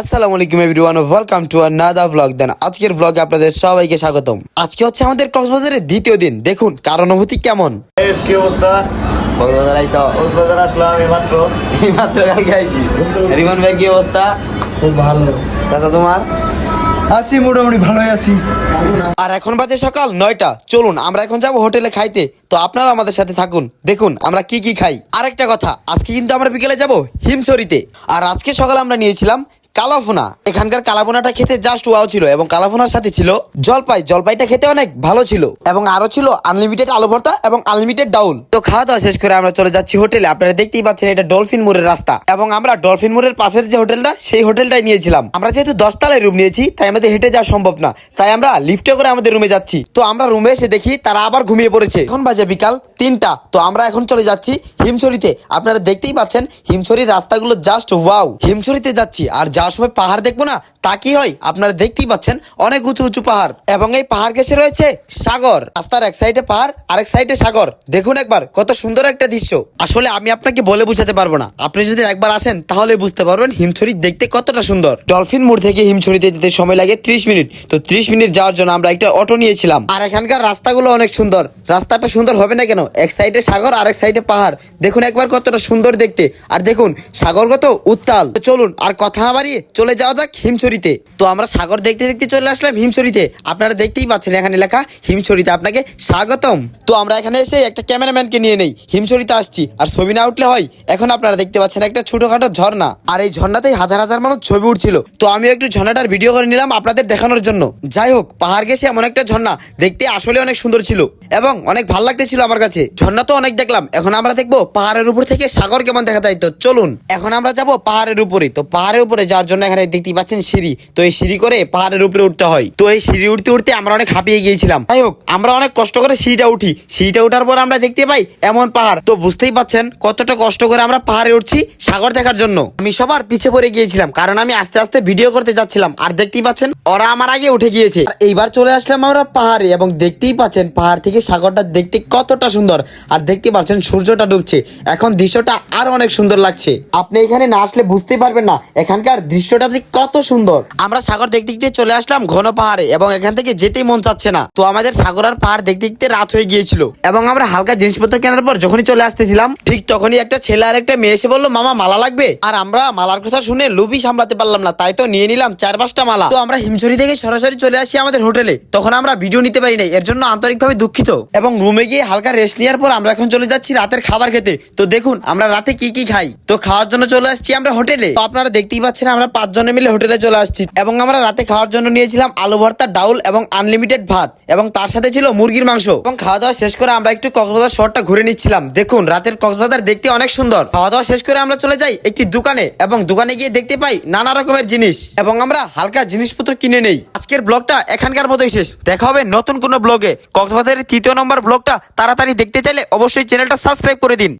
আসসালামু আলাইকুম everyone welcome to another blog then আজকের ব্লগে আপনাদের সবাইকে স্বাগতম। আজকে হচ্ছে আমাদের কক্সবাজারের দ্বিতীয় দিন। দেখুন কার অনুভূতি কেমন? কি অবস্থা? কক্সবাজার আইতো কক্সবাজার আসলাম এইমাত্র এই মাত্র কালকে আইছি। রিমন ভাই কি অবস্থা? খুব ভালো। চাচা তোমার? আছি মোটামুটি ভালোই আছি। আর এখন বাজে সকাল নয়টা। চলুন আমরা এখন যাব হোটেলে খাইতে। তো আপনারা আমাদের সাথে থাকুন। দেখুন আমরা কি কি খাই। আরেকটা কথা আজকে কিন্তু আমরা বিকেলে যাব হিমছড়িতে। আর আজকে সকালে আমরা নিয়েছিলাম কালাফোনা এখানকার কালাফোনাটা খেতে জাস্ট ওয়াও ছিল এবং কালাফোনার সাথে ছিল জলপাই। জলপাইটা খেতে অনেক ভালো ছিল এবং আরও ছিল আনলিমিটেড আলু ভর্তা এবং আনলিমিটেড ডাউল। তো খাওয়া দাওয়া শেষ করে আমরা চলে যাচ্ছি হোটেলে। আপনারা দেখতেই পাচ্ছেন এটা ডলফিন মোড়ের রাস্তা এবং আমরা ডলফিন মোড়ের পাশের যে হোটেলটা, সেই হোটেলটাই নিয়েছিলাম। আমরা যেহেতু দশতলায় রুম নিয়েছি, তাই আমাদের হেঁটে যাওয়া সম্ভব না। তাই আমরা লিফটে করে আমাদের রুমে যাচ্ছি। তো আমরা রুমে এসে দেখি তারা আবার ঘুমিয়ে পড়েছে। এখন বাজে বিকাল তিনটা। তো আমরা এখন চলে যাচ্ছি হিমছড়িতে। আপনারা দেখতেই পাচ্ছেন হিমছড়ির রাস্তাগুলো জাস্ট ওয়াও হিমছড়িতে যাচ্ছি আর যাওয়ার সময় পাহাড় দেখব না, তা কি হয়? আপনারা দেখতেই পাচ্ছেন, অনেক উঁচু উঁচু পাহাড় এবং এই পাহাড় ঘেসে রয়েছে সাগর। রাস্তার এক সাইডে পাহাড়, আরেক সাইডে সাগর। দেখুন একবার, কত সুন্দর একটা দৃশ্য। আসলে আমি আপনাকে বলে বুঝাতে পারব না। আপনি যদি একবার আসেন, তাহলে বুঝতে পারবেন হিমছড়ি দেখতে কতটা সুন্দর। ডলফিন মোড় থেকে হিমছড়িতে যেতে সময় লাগে ত্রিশ মিনিট। তো ত্রিশ মিনিট যাওয়ার জন্য আমরা একটা অটো নিয়েছিলাম। আর এখানকার রাস্তাগুলো অনেক সুন্দর। রাস্তাটা সুন্দর হবে না কেন? এক সাইডে সাগর আর এক সাইডে পাহাড়। দেখুন একবার কতটা সুন্দর দেখতে। আর দেখুন সাগর কত উত্তাল চলুন, আর কথা না চলে যাওয়া যাক হিমছড়িতে। তো আমরা সাগর দেখতে দেখতে চলে আসলাম হিমছড়িতে। আপনারা দেখতেই পাচ্ছেন এখানে লেখা হিমছড়িতে আপনাকে স্বাগতম। তো আমরা এখানে এসে একটা ক্যামেরাম্যানকে নিয়ে নেই, হিমছড়িতে আসছি। আর ছবি না উঠলে হয়, এখন আপনারা দেখতে পাচ্ছেন একটা ছোটখাটো ঝর্ণা। আর এই ঝর্ণাতেই হাজার হাজার মানুষ ছবি উঠছিল। তো আমিও একটু ঝর্ণাটার ভিডিও করে নিলাম আপনাদের দেখানোর জন্য। যাই হোক, পাহাড় গেছে এমন একটা ঝর্ণা, দেখতে আসলে অনেক সুন্দর ছিল। এবং অনেক ভালো লাগতেছিল আমার কাছে। ঝর্ণা তো অনেক দেখলাম, এখন আমরা দেখব পাহাড়ের উপর থেকে সাগর কেমন দেখা যায়। তো চলুন, এখন আমরা যাব পাহাড়ের উপরে। তো পাহাড়ের উপরে যাওয়ার জন্য এখানে দেখতেই পাচ্ছেন সিঁড়ি। তো এই সিঁড়ি করে পাহাড়ের উপরে উঠতে হয়। তো এই সিঁড়ি উঠতে উঠতে আমরা অনেক হাঁপিয়ে গিয়েছিলাম। যাই হোক, আমরা অনেক কষ্ট করে সিঁড়িটা উঠি। সিঁড়িটা উঠার পর আমরা দেখতে পাই এমন পাহাড়। তো বুঝতেই পাচ্ছেন কতটা কষ্ট করে আমরা পাহাড়ে উঠছি সাগর দেখার জন্য। আমি সবার পিছে পড়ে গিয়েছিলাম, কারণ আমি আস্তে আস্তে ভিডিও করতে যাচ্ছিলাম। আর দেখতেই পাচ্ছেন ওরা আমার আগে উঠে গিয়েছে। এইবার চলে আসলাম আমরা পাহাড়ে এবং দেখতেই পাচ্ছেন পাহাড় থেকে সাগরটা দেখতে কতটা সুন্দর। আর দেখতে পাচ্ছেন সূর্যটা ডুবছে। এখন দৃশ্যটা আরও অনেক সুন্দর লাগছে। আপনি এখানে না আসলে বুঝতেই পারবেন না। এখানকার দৃশ্যটা যে কত সুন্দর। আমরা সাগর দেখতে দেখতে চলে আসলাম ঘন পাহাড়ে এবং এখান থেকে যেতেই মন চাচ্ছে না। তো আমাদের সাগর আর পাহাড় দেখতে দেখতে রাত হয়ে গিয়েছিল এবং আমরা হালকা জিনিসপত্র কেনার পর যখনই চলে আসতেছিলাম, ঠিক তখনই একটা ছেলে আর একটা মেয়ে এসে বলল, মামা, মালা লাগবে? আর আমরা মালার কথা শুনে লুবি সামলাতে পারলাম না, তাই তো নিয়ে নিলাম চার পাঁচটা মালা। তো আমরা হিমছড়ি থেকে সরাসরি চলে আসি আমাদের হোটেলে। তখন আমরা ভিডিও নিতে পারি নাই, এর জন্য আন্তরিকভাবে দুঃখিত। এবং রুমে গিয়ে হালকা রেস্ট নেওয়ার পর আমরা এখন চলে যাচ্ছি রাতের খাবার খেতে। তো দেখুন, আমরা রাতে কি কি খাই? তো খাওয়ার জন্য চলে আসছি আমরা হোটেলে। তো আপনারা দেখতেই পাচ্ছেন আমরা পাঁচজনে মিলে হোটেলে চলে আসছি এবং আমরা রাতে খাওয়ার জন্য নিয়েছিলাম আলু ভর্তা, ডাউল এবং আনলিমিটেড ভাত এবং তার সাথে ছিল মুরগির মাংস। এবং খাওয়া দাওয়া শেষ করে আমরা একটু কক্সবাজার শহরটা ঘুরে নিচ্ছিলাম। দেখুন, রাতের কক্সবাজার দেখতে অনেক সুন্দর। খাওয়া দাওয়া শেষ করে আমরা চলে যাই একটি দোকানে এবং দোকানে গিয়ে দেখতে পাই নানা রকমের জিনিস এবং আমরা হালকা জিনিসপত্র কিনে নেই। আজকের ব্লগটা এখানকার মতোই শেষ। দেখা হবে নতুন কোনো ব্লগে। কক্সবাজারের তৃতীয় নম্বর ব্লগটা তাড়াতাড়ি দেখতে চাইলে অবশ্যই চ্যানেলটা সাবস্ক্রাইব করে দিন।